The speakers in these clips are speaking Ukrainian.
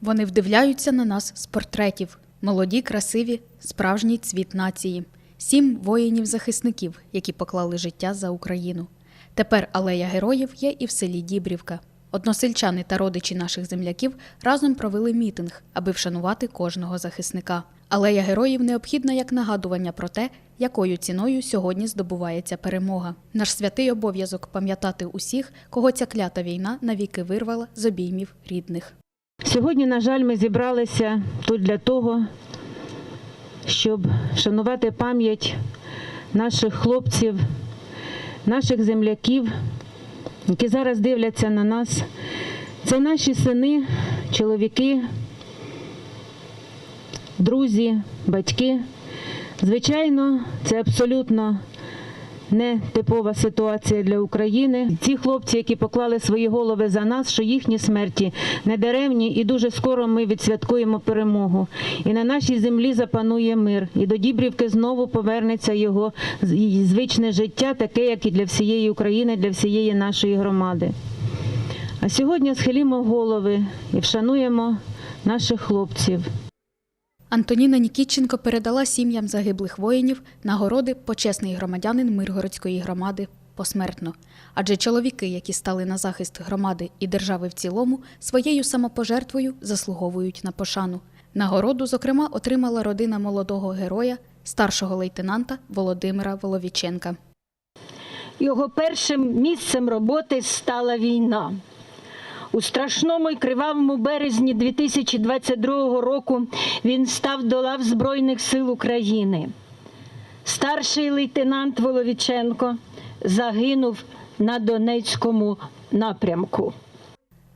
Вони вдивляються на нас з портретів. Молоді, красиві, справжній цвіт нації. Сім воїнів-захисників, які поклали життя за Україну. Тепер алея героїв є і в селі Дібрівка. Односельчани та родичі наших земляків разом провели мітинг, аби вшанувати кожного захисника. Алея героїв необхідна як нагадування про те, якою ціною сьогодні здобувається перемога. Наш святий обов'язок пам'ятати усіх, кого ця клята війна навіки вирвала з обіймів рідних. Сьогодні, на жаль, ми зібралися тут для того, щоб шанувати пам'ять наших хлопців, наших земляків, які зараз дивляться на нас. Це наші сини, чоловіки, друзі, батьки. Звичайно, це абсолютно не типова ситуація для України. Ті хлопці, які поклали свої голови за нас, що їхні смерті не даремні, і дуже скоро ми відсвяткуємо перемогу. І на нашій землі запанує мир. І до Дібрівки знову повернеться його звичне життя, таке, як і для всієї України, для всієї нашої громади. А сьогодні схилімо голови і вшануємо наших хлопців. Антоніна Нікітченко передала сім'ям загиблих воїнів нагороди почесний громадянин Миргородської громади посмертно. Адже чоловіки, які стали на захист громади і держави в цілому, своєю самопожертвою заслуговують на пошану. Нагороду, зокрема, отримала родина молодого героя, старшого лейтенанта Володимира Воловіченка. Його першим місцем роботи стала війна. У страшному і кривавому березні 2022 року він став до лав Збройних сил України. Старший лейтенант Воловіченко загинув на Донецькому напрямку.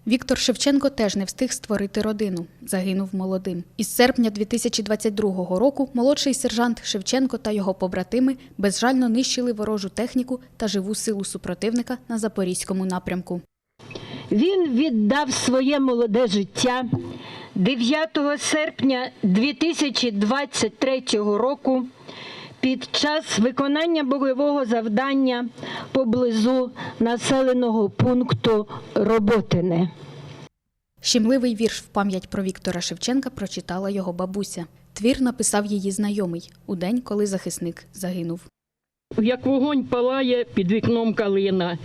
Віктор Шевченко теж не встиг створити родину, загинув молодим. Із серпня 2022 року молодший сержант Шевченко та його побратими безжально нищили ворожу техніку та живу силу супротивника на запорізькому напрямку. Він віддав своє молоде життя 9 серпня 2023 року під час виконання бойового завдання поблизу населеного пункту Роботине. Щемливий вірш в пам'ять про Віктора Шевченка прочитала його бабуся. Твір написав її знайомий у день, коли захисник загинув. Як вогонь палає під вікном калина,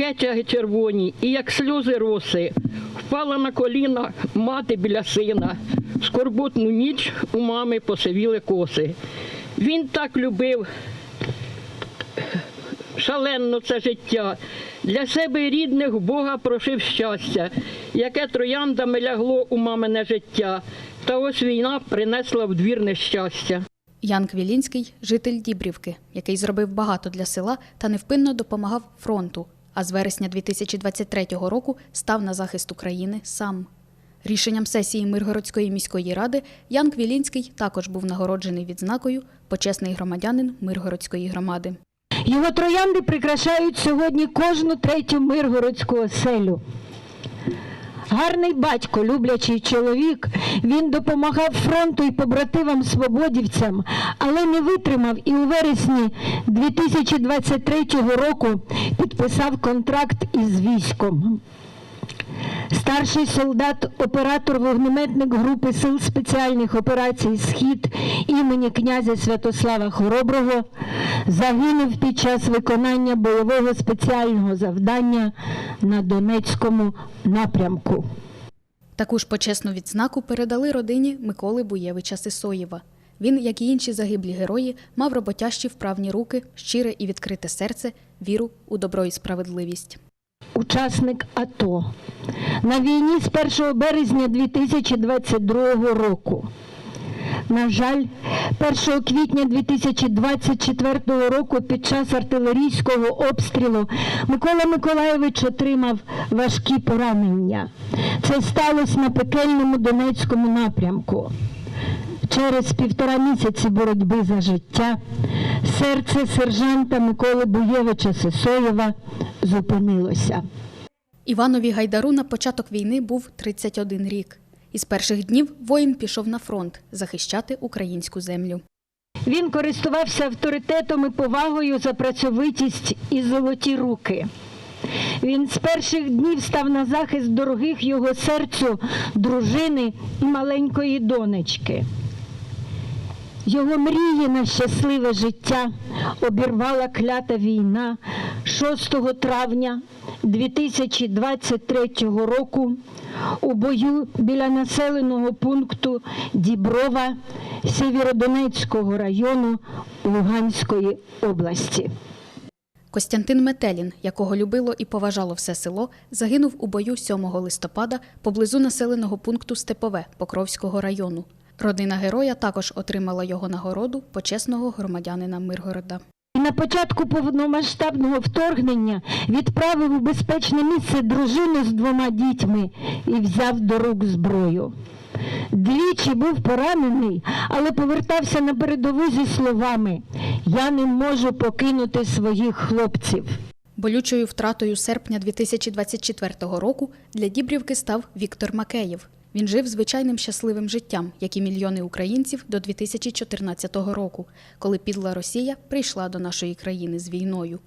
кетяги червоні, і як сльози роси, впала на коліна мати біля сина. Скорботну ніч у мами посивіли коси. Він так любив шаленно це життя. Для себе рідних Бога прошив щастя, яке трояндами лягло у мамине життя. Та ось війна принесла в двір нещастя. Ян Квілінський житель Дібрівки, який зробив багато для села та невпинно допомагав фронту. А з вересня 2023 року став на захист України сам. Рішенням сесії Миргородської міської ради Ян Квілінський також був нагороджений відзнакою почесний громадянин Миргородської громади. Його троянди прикрашають сьогодні кожну третю миргородську оселю. Гарний батько, люблячий чоловік, він допомагав фронту і побратимам свободівцям, але не витримав і у вересні 2023 року підписав контракт із військом. Старший солдат, оператор вогнеметник групи сил спеціальних операцій Схід імені князя Святослава Хороброго загинув під час виконання бойового спеціального завдання на Донецькому напрямку. Таку ж почесну відзнаку передали родині Миколи Буєвича Сисоєва. Він, як і інші загиблі герої, мав роботящі вправні руки, щире і відкрите серце, віру у добро і справедливість. Учасник АТО на війні з 1 березня 2022 року. На жаль, 1 квітня 2024 року під час артилерійського обстрілу Микола Миколаєвич отримав важкі поранення. Це сталося на пекельному Донецькому напрямку. Через півтора місяці боротьби за життя серце сержанта Миколи Буєвича Сисоєва зупинилося. Іванові Гайдару на початок війни був 31 рік. Із перших днів воїн пішов на фронт захищати українську землю. Він користувався авторитетом і повагою за працьовитість і золоті руки. Він з перших днів став на захист дорогих його серцю дружини і маленької донечки. Його мрії на щасливе життя обірвала клята війна 6 травня 2023 року у бою біля населеного пункту Діброва Сєвєродонецького району Луганської області. Костянтин Метелін, якого любило і поважало все село, загинув у бою 7 листопада поблизу населеного пункту Степове Покровського району. Родина героя також отримала його нагороду почесного громадянина Миргорода. На початку повномасштабного вторгнення відправив у безпечне місце дружину з двома дітьми і взяв до рук зброю. Двічі був поранений, але повертався на передову зі словами Я не можу покинути своїх хлопців. Болючою втратою серпня 2024 року для Дібрівки став Віктор Макеєв. Він жив звичайним щасливим життям, як і мільйони українців до 2014 року, коли підла Росія прийшла до нашої країни з війною.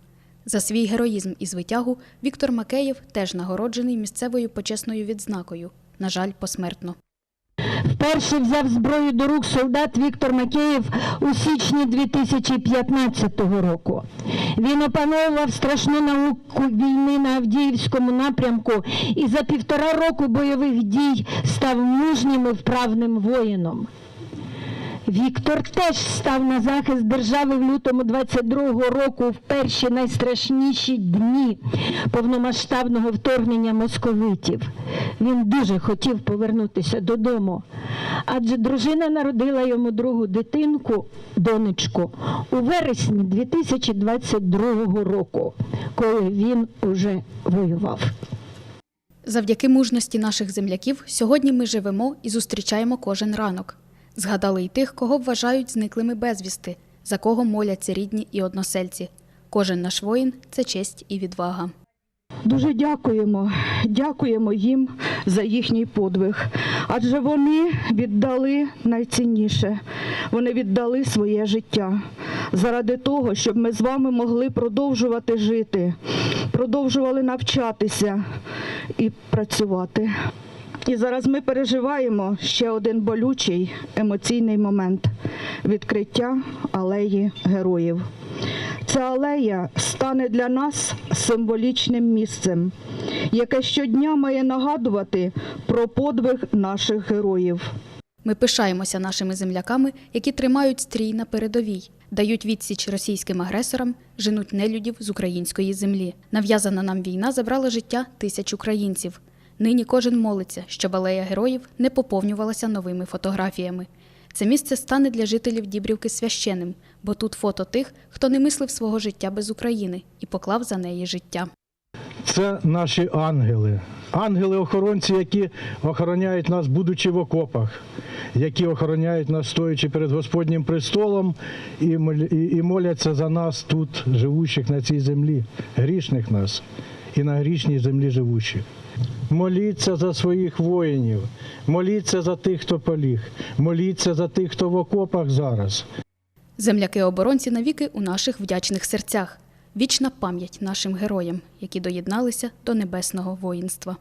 За свій героїзм і звитягу Віктор Макеєв теж нагороджений місцевою почесною відзнакою, на жаль, посмертно. Вперше взяв зброю до рук солдат Віктор Макеєв у січні 2015 року. Він опановував страшну науку війни на Авдіївському напрямку і за півтора року бойових дій став мужнім і вправним воїном. Віктор теж став на захист держави в лютому 22-го року в перші найстрашніші дні повномасштабного вторгнення московитів. Він дуже хотів повернутися додому, адже дружина народила йому другу дитинку, донечку, у вересні 2022 року, коли він уже воював. Завдяки мужності наших земляків сьогодні ми живемо і зустрічаємо кожен ранок. Згадали й тих, кого вважають зниклими безвісти, за кого моляться рідні і односельці. Кожен наш воїн це честь і відвага. Дуже дякуємо, дякуємо їм за їхній подвиг, адже вони віддали найцінніше. Вони віддали своє життя заради того, щоб ми з вами могли продовжувати жити, продовжували навчатися і працювати. І зараз ми переживаємо ще один болючий емоційний момент відкриття алеї героїв. Ця алея стане для нас символічним місцем, яке щодня має нагадувати про подвиг наших героїв. Ми пишаємося нашими земляками, які тримають стрій на передовій, дають відсіч російським агресорам, женуть нелюдів з української землі. Нав'язана нам війна забрала життя тисяч українців. Нині кожен молиться, щоб алея героїв не поповнювалася новими фотографіями. Це місце стане для жителів Дібрівки священним, бо тут фото тих, хто не мислив свого життя без України і поклав за неї життя. Це наші ангели. Ангели-охоронці, які охороняють нас, будучи в окопах, які охороняють нас, стоячи перед Господнім престолом, і і- моляться за нас тут, живучих на цій землі, грішних нас і на грішній землі живучих. Моліться за своїх воїнів, моліться за тих, хто поліг, моліться за тих, хто в окопах зараз. Земляки-оборонці навіки у наших вдячних серцях. Вічна пам'ять нашим героям, які доєдналися до небесного воїнства.